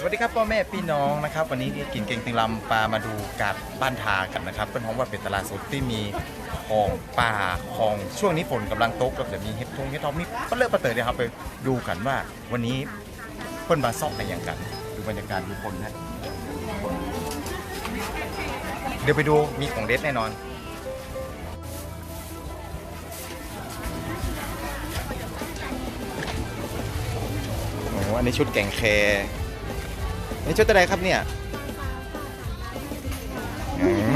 สวัสดีครับพ่อแม่พี่น้องนะครับ วันนี้กินเก่งติงลำปลามาดูการบ้านทากันนะครับเป็นห้องว่าเป็นตลาดสดที่มีของป่าของช่วงนี้ฝนกำลังตกแล้วจะมีเห็ดทงเห็ดทองมีปลาเลือกปลาเตยนะครับไปดูกันว่าวันนี้เพิ่นมาซอกในอย่างกันดูบรรยากาศดูคนนะเดี๋ยวไปดูมีของเด็ดแน่นอนโอ้อันนี้ชุดแกงแค นี่ชุดอะไรครับเนี่ย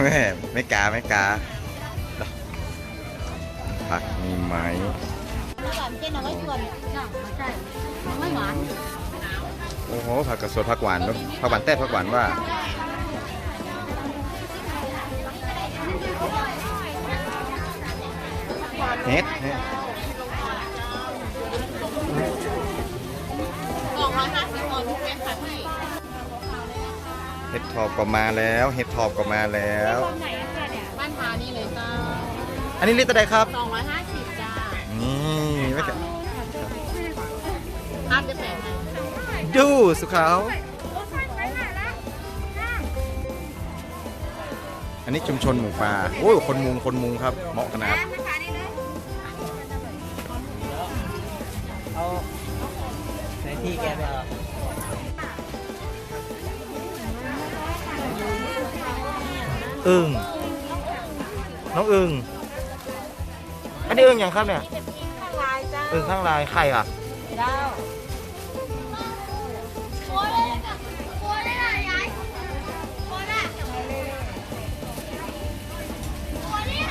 แม่ไม่กาไม่กาผักมีไหมโอ้โหผักกระสดผักหวานด้วยผักหวานแต้ผักหวานว่าเฮ็ด เห็ดทอบก็มาแล้ว เห็ดทอบก็มาแล้วบ้านพานี่เลยจ้าอันนี้ลิตรอะไรครับสองร้อยห้าสิบจ้านี่ไม่ใช่ภาพจะแปลกไหมดูสุขาวอันนี้ชุมชนหมูป่าโอ้ยคนมุงคนมุงครับเหมาะขนาดเอาในที่แกไปเอา อึ่งน้องอึ่งอันนี้อึ่งอย่างครับเนี่ยข้างลายจ้าอึ่งข้างลายไข่อะเจ้าโคเลยกับโคเลยอะยายโคเลยโคเลย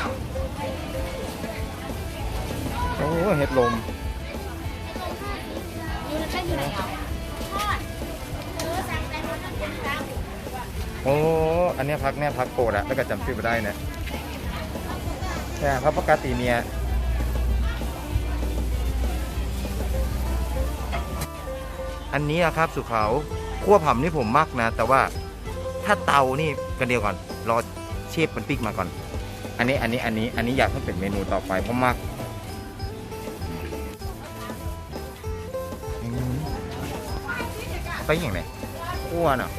โอ้เห็ดลม อันนี้พักเนี่ยพักโปรดอะแล้วก็จำชื่อไม่ได้นะเนี่ยพักปกติเมียอันนี้อะครับสุเขาคั่วผำนี่ผมมักนะ แต่ว่าถ้าเตานี่กันเดียวก่อน รอเชฟมันปิ๊กมาก่อน อันนี้อันนี้อันนี้อันนี้อยากให้เป็นเมนูต่อไปเพราะมักอืมไปอย่างไรคั่วเน่ะ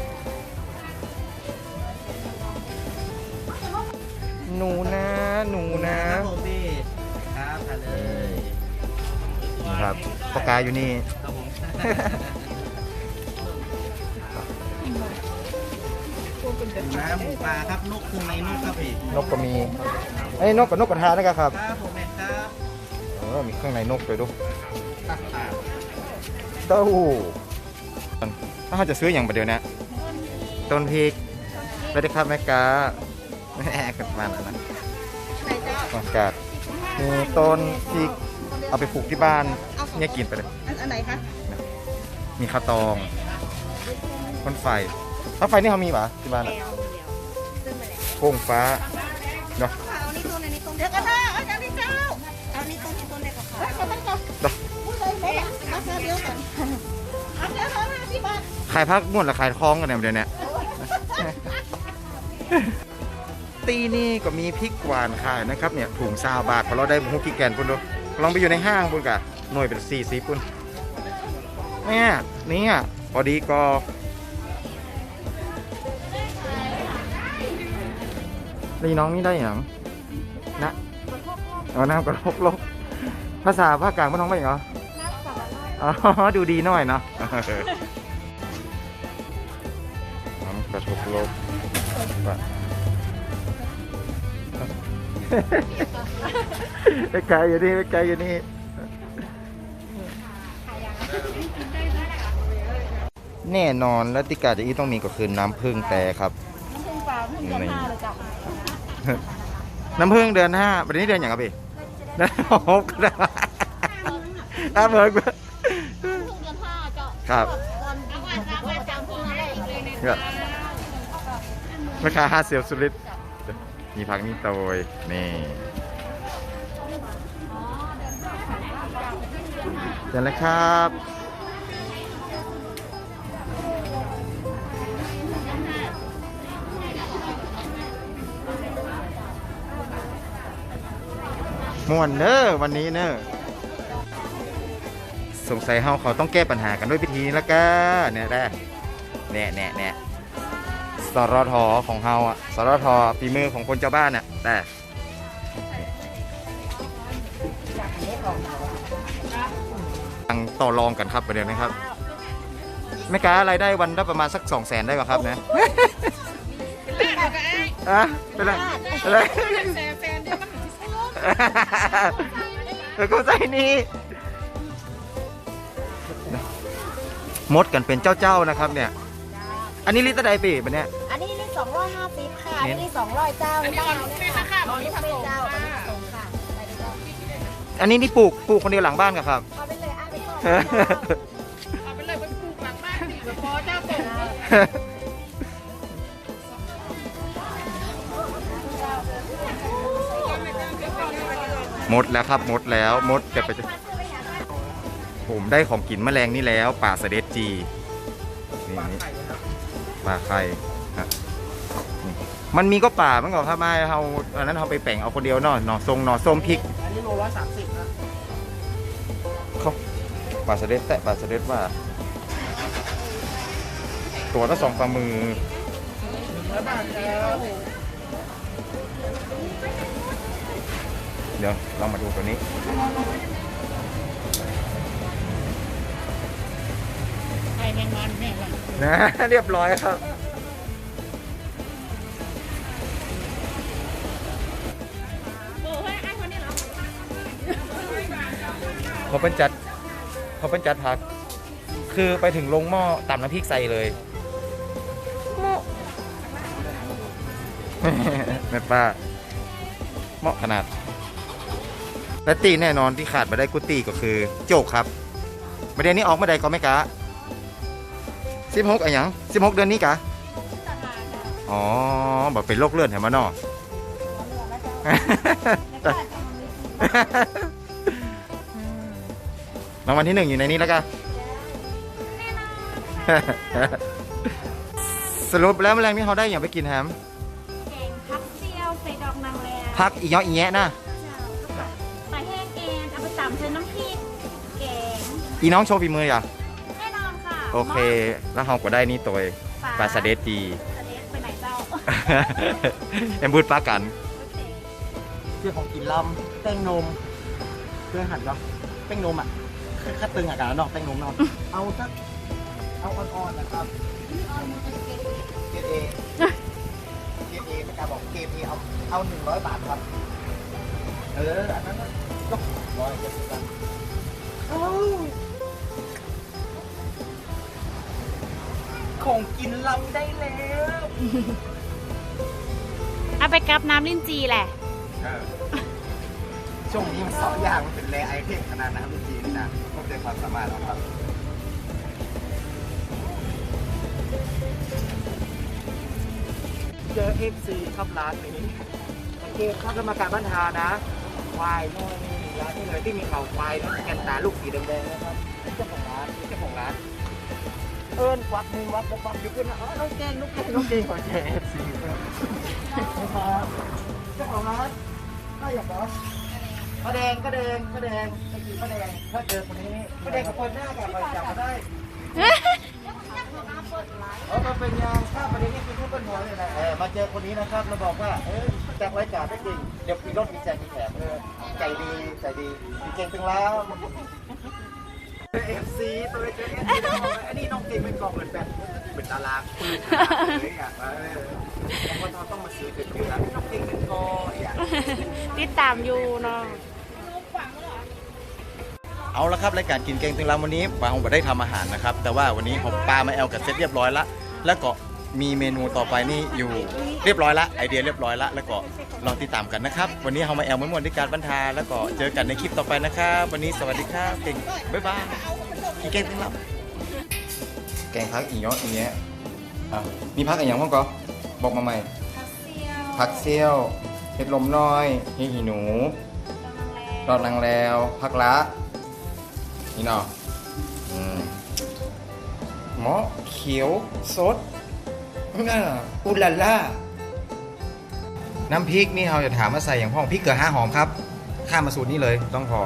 หนูนะหนูนะครับผมพี่ครับทานเลยนี่ครับปากกาอยู่นี่ครับผมน้ำหมูปลาครับนกคุงในนกครับพี่นกก็มีไอ้ยนกกับนกกระทานะครับครับผมเองครับเออมีเครื่องในนกด้วยดูตักปลาเต้าหู้ถ้าเขาจะซื้ออย่างประเดี๋ยวนะต้นพริกสวัสดีครับแม่กา แม่กันมาแล้วนะไหนจ้าอากาศมีต้นพริกเอาไปปลูกที่บ้านเนี่ยกินไปเลยอันอันไหนคะมีข้าวตองต้นไฟต้นไฟนี่เขามีปะที่บ้านอะแล้วเดียวซื้อมาแล้วโป่งฟ้าเนาะเอานี่ต้นอันนี้ต้นเดี๋ยวกันนะเอาจากนี้เจ้าเอานี่ต้นนี่ต้นเด็กกับเขาเอาไปก่อนพูดเลยเลยมาเจอเดียวกันเอาเดี๋ยวเอาห้าสิบบาทขายพักนวดหรือขายท้องกันเนี่ยเดี๋ยวนี้ ตีนี่ก็มีพริกหวานขายนะครับเนี่ยถุงซาวบาทพอเราได้ฮุกกี้แกนปุ่นดูลองไปอยู่ในห้างปุ่นกะหน่วยเป็นสี่สิบปุ่นเนี่ยเนี่ยพอดีก็นี่น้องนี่ได้อย่างนะเอาน้ำกระทกโลกภาษาภาคกลางไม่น้องไม่เหรออ๋อดูดีหน่อยเนาะน้ำกระทบโลก ไปไกลอยู่นี่ไปไกลอยู่นี่แน่นอนแล้วติกาจะอีต้องมีก็คือน้ำผึ้งแต่ครับ น้ำผึ้งเปล่าผึ้งเดือนห้าเลยจ้ะน้ำผึ้งเดือนห้าวันนี้เดือนอย่างครับพี่เดือนหกนะน้ำผึ้งผึ้งเดือนห้าเจ้าครับวันวันวันจำผึ้งอะไรอีกเลยนะครับราคาห้าเซียวสุดฤทธิ์ มีผักนี่โตยนี่เดี๋ยวเลยครับม่วนเนอะวันนี้เนอะสงสัยเฮาเขาต้องแก้ปัญหากันด้วยวิธีแล้วกันเนี่ยแหละแน่แน่แน่ สรทของเฮาอะสรทฝีมือของคนเจ้าบ้านอะแต่ตังต่อรองกันครับประเดี๋ยวนะครับแม่ค้ารายได้วันละประมาณสักสองแสนได้ป่ะครับนี่ยอะเป็นไรเป็นไรเอออเข้าใจนี่มดกันเป็นเจ้าๆนะครับเนี่ย อันนี้ลิตรใดปีบันเนี่ย อันนี้นี่สองร้อยห้าสิบค่ะอันเน้นนี้สองร้อยเจ้าอันนี้เจ้าเอาเนี่ยเป็นค่ะราคาของนี้ผเป็นสมเจ้าค่ะอันนี้ผสมค่ะไปเลยเจ้าอันนี้นี่ปลูกปลูกคนเดียวหลังบ้านกับครับ เอาไปเลยอะไปก่อนเอาไปเลยไปปลูกหลังบ้านสิแบบพอเจ้าส่งหมดแล้วครับหมดแล้วหมดจะไปจะผมได้ของกินแมลงนี่แล้ว ป่าเสด็จจีนี่นี่ป่าไข่ครับนี่ มันมีก็ป่ามันก็ครับมาเอาอันนั้นเอาไปแป่งเอาคนเดียวเนาะหน่อทรงหน่อส้มพริกอันนี้โลละสามสิบนะเขาป่าเสด็จแต่ป่าเสด็จว่า ตัวละสองฝ่ามือแล้วบาทแล้วเดี๋ยวเรามาดูตัวนี้ไข่แมงมันแม่ละนะเรียบร้อยครับ เขาเป็นจัดเขาเป็นจัดพัก คือไปถึงลงหม้อตำน้ำพริกใส่เลย แม่ป้าเหมาะขนาด และตีแน่นอนที่ขาดมาได้กุตีก็คือ โจกครับประเด็นนี้ออกมาได้ก็ไม่กะสิบหกอะไรยังสิบหกเดือนนี้กะอ๋อแบบเป็นโรคเลือดแถมมาเนอรางวัลที่หนึ่งอยู่ในนี้แล้วกันสรุปแล้วแมลงที่เขาได้อย่างไปกินแฮมแกงพักเซียวใส่ดอกนางแลพักอีเยาะอีแยะนะปลาแห้งเอ็นเอาไปตำใส่น้ำพริกแกงอีน้องโชว์ฝีมืออย่าแน่นอนค่ะโอเค แล้วเขาก็ได้นี่ตัวปลาสะเดดดีสะเด็ดไปไหนเจ้าเอ็มบูดปลากันเรื่องของกินลำแป้งนมเครื่องหั่นเนาะแป้งนมอะ คือคัดตึงอาการเนาะแป้งนมเนาะเอาสักเอาอ่อนๆนะครับเกรดเอเกรดเอไม่กล้าบอกเกรดเอเอาเอาหนึ่งร้อยบาทครับ เอออันนั้นก็ร้อยเจ็ดสิบบาทของกินลำได้แล้วเอาไปกับน้ำลิ้นจีแหละช่วงนี้มันสองอย่างมันเป็นแรไอเทมขนาดนั้นจริงๆนะ ต้องใจความสามารถเราครับเจอเอฟซีครับร้านนี้โอเคครับกรรมการบ้านทานะควายน้อยนี่ร้านนี้เลยที่มีเขาควายแล้วแกนตาลูกสีแดงๆนะครับเจ้าของร้านเจ้าของร้าน เอิญควักมือวักวักอยู่ขึ้นนะอ๋อน้องเก่งน้องเก่งน้องเก่งของแจเอฟซีครับเจ้าของร้านถ้าอยากบอ กป้าแดงป้าแดงป้าแดงไปกินป้าแดงถ้าเจอคนนี้ป้าแดงกับคนหน้ากับไปจับมาได้เออมาเป็นยางข้าประเด็นนี้คือทุกคนหัวเลยนะเออมาเจอคนนี้นะครับเราบอกว่าเออจากรายการได้จริงเดี๋ยวมีรถมีแจกมีแถมเออใจดีใจดีมีเก่งถึงแล้วเอฟซีตัวเจอเอฟซีอันนี้น้องเก่งเป็นกองเหมือนแบบเป็นดาราคุณเลยอะเออบางคนเขาต้องมาซื้อเป็นอยู่แล้วน้องเก่งเป็นกออะติดตามอยู่เนาะ เอาละครับรายการกินเก่งตึงรำวันนี้ปาคงไม่ได้ทำอาหารนะครับ แต่ว่าวันนี้ผมปลามาแอลกับเซตเรียบร้อยละแล้วก็มีเมนูต่อไปนี่อยู่เรียบร้อยละไอเดียเรียบร้อยละแล้วก็ลองติดตามกันนะครับ วันนี้เรามาแอลม้วนๆด้วยการบรรทาแล้วก็เจอกันในคลิปต่อไปนะครับ วันนี้สวัสดีครับเก่งบ๊ายบายกินเก่งตึงรำแกงพักอีเนาะอีเนี้ยอะมีพักอะไรอย่างบ้างก็บอกมาใหม่พักเซียวผักเซี่ยวเห็ดลมน้อยเห็ดหีหนูดอกนางแลดอกนางแล้วพักละ นี่เนาะอืมหมอเขียวสดน่าอุลาล่าน้ำพริกนี่เราจะถามว่าใส่อย่างพ่องพริกเกลือห้าหอมครับ ข้ามมาสูตรนี้เลยต้องพอ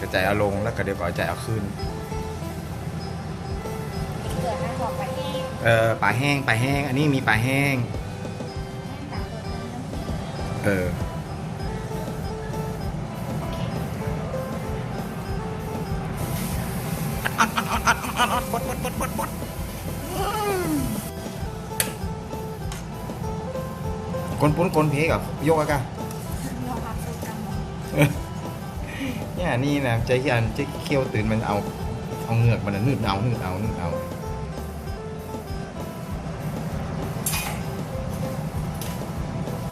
กระจายเอาลงแล้วก็เดี๋ยวก็เอาใจเอาขึ้นเกลือบอกไปเองเออปลาแห้งปลาแห้ง อันนี้มีปลาแห้ง เออ คนปุ้นคนเพกับยกอะกันเนี่ยนี่นะใจขี้อันใจเคี้ยวตื่นมันเอาเอาเหงือกมันน่ะนืดเอานืดเอานืดเอา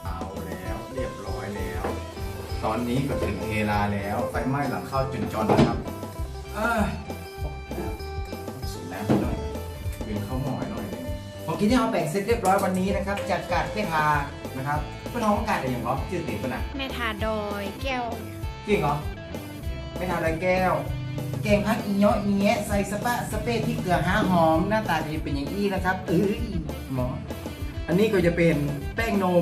เอาแล้วเรียบร้อยแล้วตอนนี้ก็ถึงเวลาแล้วไฟไหม้หลังเข้าจุนจรนะครับ กินที่เราแบ่งเสร็จเรียบร้อยวันนี้นะครับจากกาดเพื่อทานะครับเพื่อนน้องการอะไรอย่างเหรอชื่อติ๋วปะนะแม่ทาโดยแก้วจริงเหรอไม่ทาอะไรแก้วแกงพักอีเนาะอีแงะใส่สปะสเปรย์ที่เกลือห้าหอมหน้าตาจะเป็นอย่างนี้นะครับเอ้ยหมออันนี้ก็จะเป็นแป้งโนมค่ะอย่าลืม